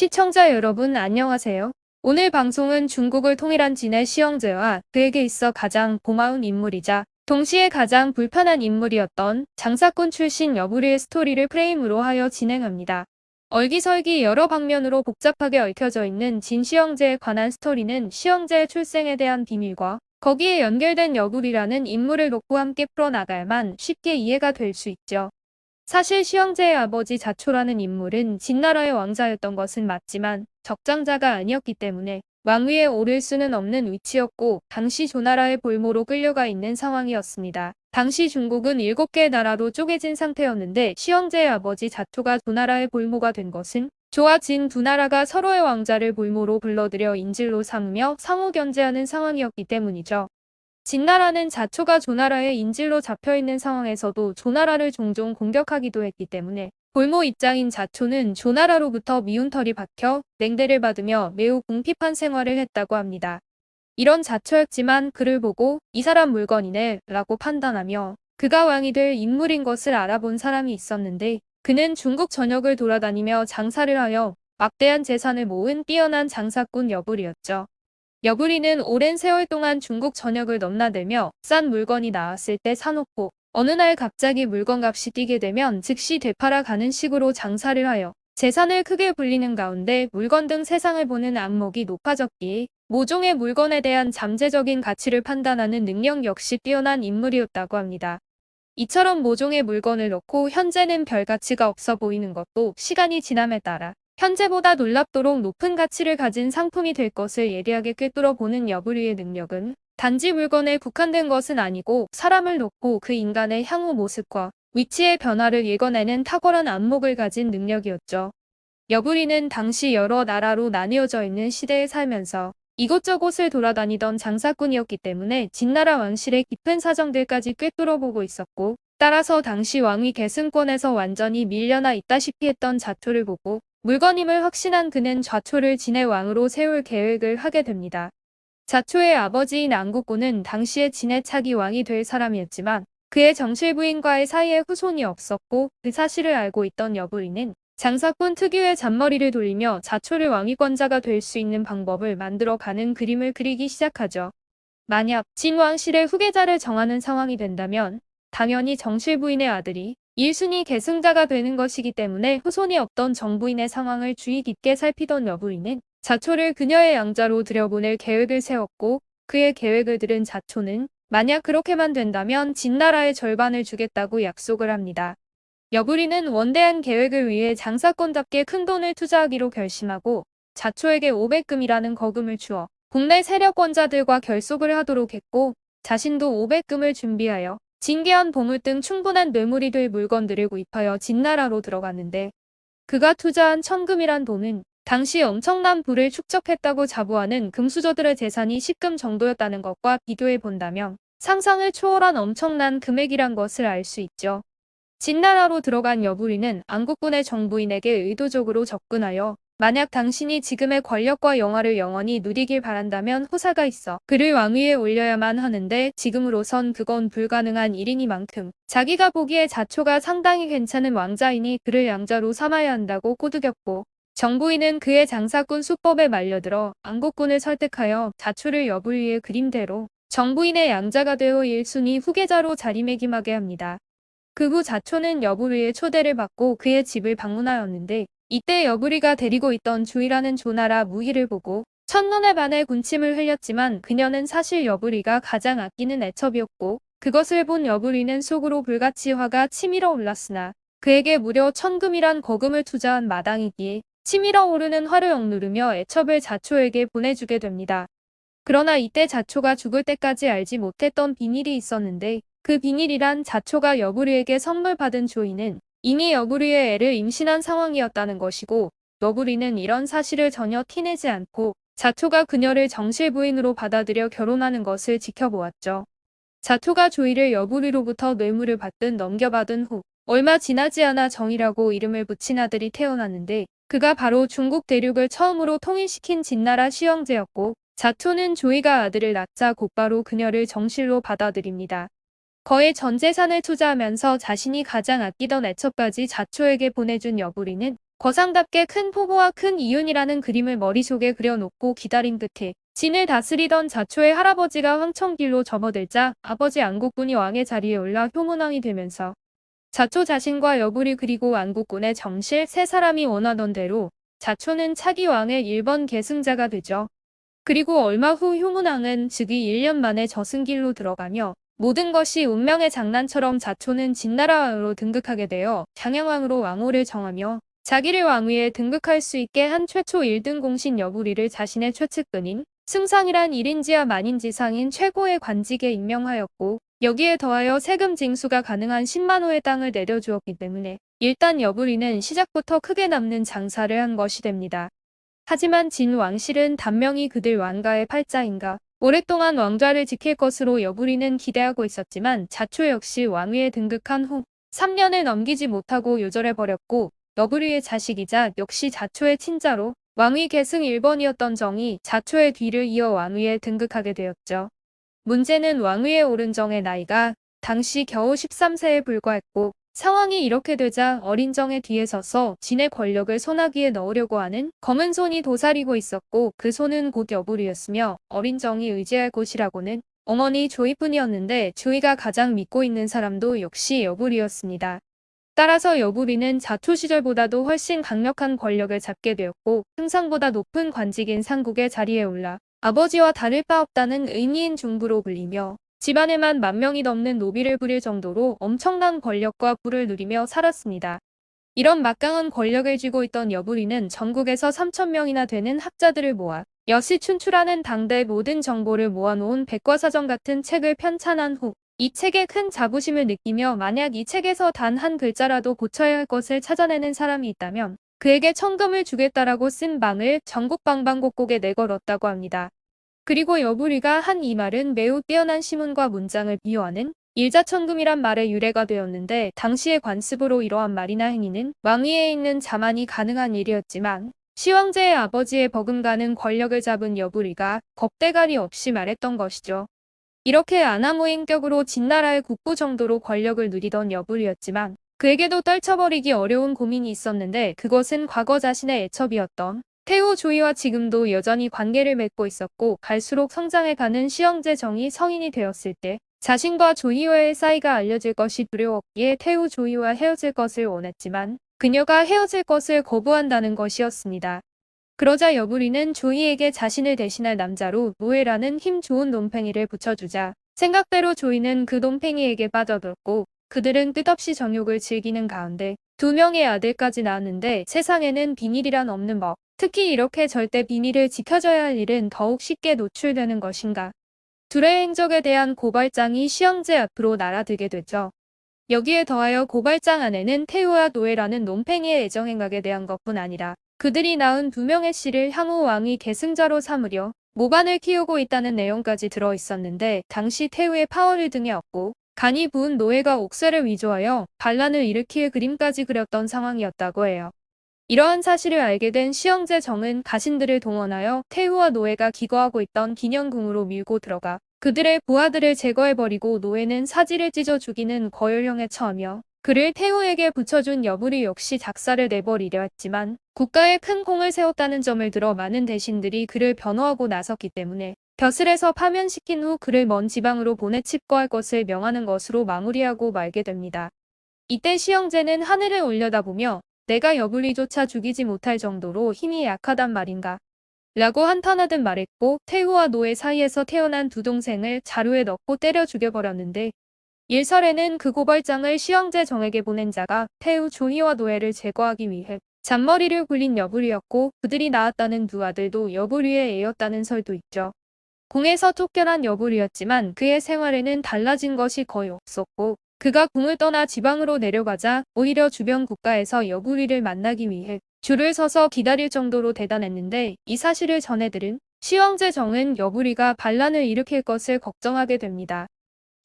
시청자 여러분 안녕하세요. 오늘 방송은 중국을 통일한 진의 시영제와 그에게 있어 가장 고마운 인물이자 동시에 가장 불편한 인물이었던 장사꾼 출신 여부리의 스토리를 프레임으로 하여 진행합니다. 얼기설기 여러 방면으로 복잡하게 얽혀져 있는 진 시영제에 관한 스토리는 시영제의 출생에 대한 비밀과 거기에 연결된 여부리라는 인물을 놓고 함께 풀어나갈만 쉽게 이해가 될 수 있죠. 사실 시영제의 아버지 자초라는 인물은 진나라의 왕자였던 것은 맞지만 적장자가 아니었기 때문에 왕위에 오를 수는 없는 위치였고 당시 조나라의 볼모로 끌려가 있는 상황이었습니다. 당시 중국은 7개의 나라로 쪼개진 상태였는데 시영제의 아버지 자초가 조나라의 볼모가 된 것은 조와 진 두 나라가 서로의 왕자를 볼모로 불러들여 인질로 삼으며 상호 견제하는 상황이었기 때문이죠. 진나라는 자초가 조나라의 인질로 잡혀있는 상황에서도 조나라를 종종 공격하기도 했기 때문에 볼모 입장인 자초는 조나라로부터 미운털이 박혀 냉대를 받으며 매우 궁핍한 생활을 했다고 합니다. 이런 자초였지만 그를 보고 이 사람 물건이네 라고 판단하며 그가 왕이 될 인물인 것을 알아본 사람이 있었는데 그는 중국 전역을 돌아다니며 장사를 하여 막대한 재산을 모은 뛰어난 장사꾼 여불이었죠. 여부리는 오랜 세월 동안 중국 전역을 넘나들며 싼 물건이 나왔을 때 사놓고 어느 날 갑자기 물건값이 뛰게 되면 즉시 되팔아 가는 식으로 장사를 하여 재산을 크게 불리는 가운데 물건 등 세상을 보는 안목이 높아졌기에 모종의 물건에 대한 잠재적인 가치를 판단하는 능력 역시 뛰어난 인물이었다고 합니다. 이처럼 모종의 물건을 넣고 현재는 별 가치가 없어 보이는 것도 시간이 지남에 따라 현재보다 놀랍도록 높은 가치를 가진 상품이 될 것을 예리하게 꿰뚫어 보는 여부리의 능력은 단지 물건에 국한된 것은 아니고 사람을 놓고 그 인간의 향후 모습과 위치의 변화를 읽어내는 탁월한 안목을 가진 능력이었죠. 여부리는 당시 여러 나라로 나뉘어져 있는 시대에 살면서 이곳저곳을 돌아다니던 장사꾼이었기 때문에 진나라 왕실의 깊은 사정들까지 꿰뚫어 보고 있었고 따라서 당시 왕위 계승권에서 완전히 밀려나 있다시피 했던 자초를 보고 물건임을 확신한 그는 좌초를 진의 왕으로 세울 계획을 하게 됩니다. 자초의 아버지인 안국고는 당시에 진의 차기 왕이 될 사람이었지만 그의 정실 부인과의 사이에 후손이 없었고 그 사실을 알고 있던 여부인은 장사꾼 특유의 잔머리를 돌리며 자초를 왕위권자가 될 수 있는 방법을 만들어 가는 그림을 그리기 시작하죠. 만약 진 왕실의 후계자를 정하는 상황이 된다면 당연히 정실 부인의 아들이 1순위 계승자가 되는 것이기 때문에 후손이 없던 정부인의 상황을 주의 깊게 살피던 여부인은 자초를 그녀의 양자로 들여보낼 계획을 세웠고 그의 계획을 들은 자초는 만약 그렇게만 된다면 진나라의 절반을 주겠다고 약속을 합니다. 여부리는 원대한 계획을 위해 장사꾼답게 큰 돈을 투자하기로 결심하고 자초에게 500금이라는 거금을 주어 국내 세력권자들과 결속을 하도록 했고 자신도 500금을 준비하여 진귀한 보물 등 충분한 뇌물이 될 물건들을 구입하여 진나라로 들어갔는데 그가 투자한 천금이란 돈은 당시 엄청난 부를 축적했다고 자부하는 금수저들의 재산이 10금 정도였다는 것과 비교해 본다면 상상을 초월한 엄청난 금액이란 것을 알 수 있죠. 진나라로 들어간 여부리는 안국군의 정부인에게 의도적으로 접근하여 만약 당신이 지금의 권력과 영화를 영원히 누리길 바란다면 호사가 있어 그를 왕위에 올려야만 하는데 지금으로선 그건 불가능한 일이니만큼 자기가 보기에 자초가 상당히 괜찮은 왕자이니 그를 양자로 삼아야 한다고 꼬드겼고 정부인은 그의 장사꾼 수법에 말려들어 안국군을 설득하여 자초를 여부리의 그림대로 정부인의 양자가 되어 1순위 후계자로 자리매김하게 합니다. 그 후 자초는 여부리의 초대를 받고 그의 집을 방문하였는데 이때 여부리가 데리고 있던 주이라는 조나라 무희를 보고 첫눈에 반해 군침을 흘렸지만 그녀는 사실 여부리가 가장 아끼는 애첩이었고 그것을 본 여부리는 속으로 불같이 화가 치밀어 올랐으나 그에게 무려 천금이란 거금을 투자한 마당이기에 치밀어 오르는 화를 억누르며 애첩을 자초에게 보내주게 됩니다. 그러나 이때 자초가 죽을 때까지 알지 못했던 비밀이 있었는데 그 비밀이란 자초가 여부리에게 선물 받은 조이는 이미 여부리의 애를 임신한 상황이었다는 것이고 여부리는 이런 사실을 전혀 티내지 않고 자초가 그녀를 정실 부인으로 받아들여 결혼하는 것을 지켜보았죠. 자초가 조이를 여부리로부터 뇌물을 받든 넘겨받은 후 얼마 지나지 않아 정이라고 이름을 붙인 아들이 태어났는데 그가 바로 중국 대륙을 처음으로 통일시킨 진나라 시영제였고 자초는 조이가 아들을 낳자 곧바로 그녀를 정실로 받아들입니다. 거의 전 재산을 투자하면서 자신이 가장 아끼던 애첩까지 자초에게 보내준 여부리는 거상답게 큰 포고와 큰 이윤이라는 그림을 머릿속에 그려놓고 기다린 끝에 진을 다스리던 자초의 할아버지가 황천길로 접어들자 아버지 안국군이 왕의 자리에 올라 효문왕이 되면서 자초 자신과 여부리 그리고 안국군의 정실 세 사람이 원하던 대로 자초는 차기 왕의 1번 계승자가 되죠. 그리고 얼마 후 효문왕은 즉위 1년 만에 저승길로 들어가며 모든 것이 운명의 장난처럼 자초는 진나라왕으로 등극하게 되어 장양왕으로 왕호를 정하며 자기를 왕위에 등극할 수 있게 한 최초 1등 공신 여부리를 자신의 최측근인 승상이란 1인지와 만인지상인 최고의 관직에 임명하였고 여기에 더하여 세금 징수가 가능한 10만호의 땅을 내려주었기 때문에 일단 여부리는 시작부터 크게 남는 장사를 한 것이 됩니다. 하지만 진 왕실은 단명히 그들 왕가의 팔자인가 오랫동안 왕좌를 지킬 것으로 여부리는 기대하고 있었지만 자초 역시 왕위에 등극한 후 3년을 넘기지 못하고 요절해버렸고 여부리의 자식이자 역시 자초의 친자로 왕위 계승 1번이었던 정이 자초의 뒤를 이어 왕위에 등극하게 되었죠. 문제는 왕위에 오른 정의 나이가 당시 겨우 13세에 불과했고 상황이 이렇게 되자 어린 정의 뒤에 서서 진의 권력을 손아귀에 넣으려고 하는 검은 손이 도사리고 있었고 그 손은 곧 여부리였으며 어린 정이 의지할 곳이라고는 어머니 조이뿐이었는데 조이가 가장 믿고 있는 사람도 역시 여부리였습니다. 따라서 여부리는 자초 시절보다도 훨씬 강력한 권력을 잡게 되었고 흥상보다 높은 관직인 상국의 자리에 올라 아버지와 다를 바 없다는 의미인 중부로 불리며 집안에만 만 명이 넘는 노비를 부릴 정도로 엄청난 권력과 부를 누리며 살았습니다. 이런 막강한 권력을 쥐고 있던 여부리는 전국에서 3천명이나 되는 학자들을 모아 여시 춘추라는 당대 모든 정보를 모아놓은 백과사전 같은 책을 편찬한 후 이 책에 큰 자부심을 느끼며 만약 이 책에서 단 한 글자라도 고쳐야 할 것을 찾아내는 사람이 있다면 그에게 천금을 주겠다라고 쓴 방을 전국 방방곡곡에 내걸었다고 합니다. 그리고 여부리가 한 이 말은 매우 뛰어난 시문과 문장을 비유하는 일자천금이란 말의 유래가 되었는데 당시의 관습으로 이러한 말이나 행위는 왕위에 있는 자만이 가능한 일이었지만 시황제의 아버지의 버금가는 권력을 잡은 여부리가 겁대가리 없이 말했던 것이죠. 이렇게 아나무인격으로 진나라의 국부 정도로 권력을 누리던 여부리였지만 그에게도 떨쳐버리기 어려운 고민이 있었는데 그것은 과거 자신의 애첩이었던 태우 조이와 지금도 여전히 관계를 맺고 있었고 갈수록 성장해가는 시영제 정이 성인이 되었을 때 자신과 조이와의 사이가 알려질 것이 두려웠기에 태우 조이와 헤어질 것을 원했지만 그녀가 헤어질 것을 거부한다는 것이었습니다. 그러자 여부리는 조이에게 자신을 대신할 남자로 노예라는 힘 좋은 논팽이를 붙여주자 생각대로 조이는 그 논팽이에게 빠져들었고 그들은 끝없이 정욕을 즐기는 가운데 두 명의 아들까지 낳았는데 세상에는 비밀이란 없는 법 특히 이렇게 절대 비밀을 지켜줘야 할 일은 더욱 쉽게 노출되는 것인가. 둘의 행적에 대한 고발장이 시영제 앞으로 날아들게 되죠. 여기에 더하여 고발장 안에는 태우와 노예라는 논팽이의 애정행각에 대한 것뿐 아니라 그들이 낳은 두 명의 씨를 향후 왕이 계승자로 삼으려 모반을 키우고 있다는 내용까지 들어 있었는데 당시 태우의 파워를 등에 업고 간이 부은 노예가 옥쇠를 위조하여 반란을 일으킬 그림까지 그렸던 상황이었다고 해요. 이러한 사실을 알게 된 시영제 정은 가신들을 동원하여 태우와 노예가 기거하고 있던 기념궁으로 밀고 들어가 그들의 부하들을 제거해버리고 노예는 사지를 찢어 죽이는 거열형에 처하며 그를 태우에게 붙여준 여부리 역시 작사를 내버리려 했지만 국가에 큰 공을 세웠다는 점을 들어 많은 대신들이 그를 변호하고 나섰기 때문에 벼슬에서 파면시킨 후 그를 먼 지방으로 보내 칩거할 것을 명하는 것으로 마무리하고 말게 됩니다. 이때 시영제는 하늘을 올려다보며 내가 여불리조차 죽이지 못할 정도로 힘이 약하단 말인가. 라고 한탄하듯 말했고 태우와 노예 사이에서 태어난 두 동생을 자루에 넣고 때려 죽여버렸는데 일설에는 그 고발장을 시영제 정에게 보낸 자가 태우 조희와 노예를 제거하기 위해 잔머리를 굴린 여부리였고 그들이 낳았다는 두 아들도 여부리의 애였다는 설도 있죠. 궁에서 쫓겨난 여부리였지만 그의 생활에는 달라진 것이 거의 없었고 그가 궁을 떠나 지방으로 내려가자 오히려 주변 국가에서 여부리를 만나기 위해 줄을 서서 기다릴 정도로 대단했는데 이 사실을 전해들은 시황제 정은 여부리가 반란을 일으킬 것을 걱정하게 됩니다.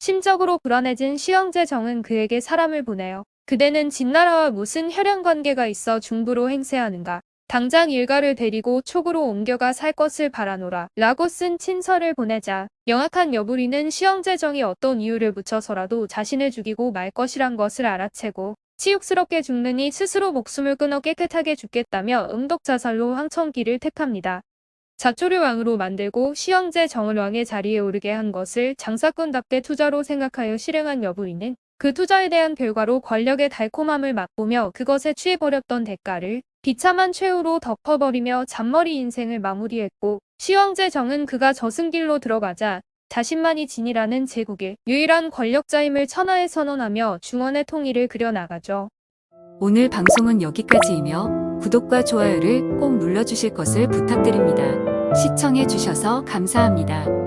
심적으로 불안해진 시영제 정은 그에게 사람을 보내요. 그대는 진나라와 무슨 혈연 관계가 있어 중부로 행세하는가. 당장 일가를 데리고 촉으로 옮겨가 살 것을 바라노라 라고 쓴 친서를 보내자 영악한 여부리는 시영제 정이 어떤 이유를 붙여서라도 자신을 죽이고 말 것이란 것을 알아채고 치욕스럽게 죽느니 스스로 목숨을 끊어 깨끗하게 죽겠다며 음독자살로 황천기를 택합니다. 자초를 왕으로 만들고 시황제 정을 왕의 자리에 오르게 한 것을 장사꾼답게 투자로 생각하여 실행한 여부인은 그 투자에 대한 결과로 권력의 달콤함을 맛보며 그것에 취해버렸던 대가를 비참한 최후로 덮어버리며 잔머리 인생을 마무리했고 시황제 정은 그가 저승길로 들어가자 자신만이 진이라는 제국의 유일한 권력자임을 천하에 선언하며 중원의 통일을 그려나가죠. 오늘 방송은 여기까지이며 구독과 좋아요를 꼭 눌러주실 것을 부탁드립니다. 시청해주셔서 감사합니다.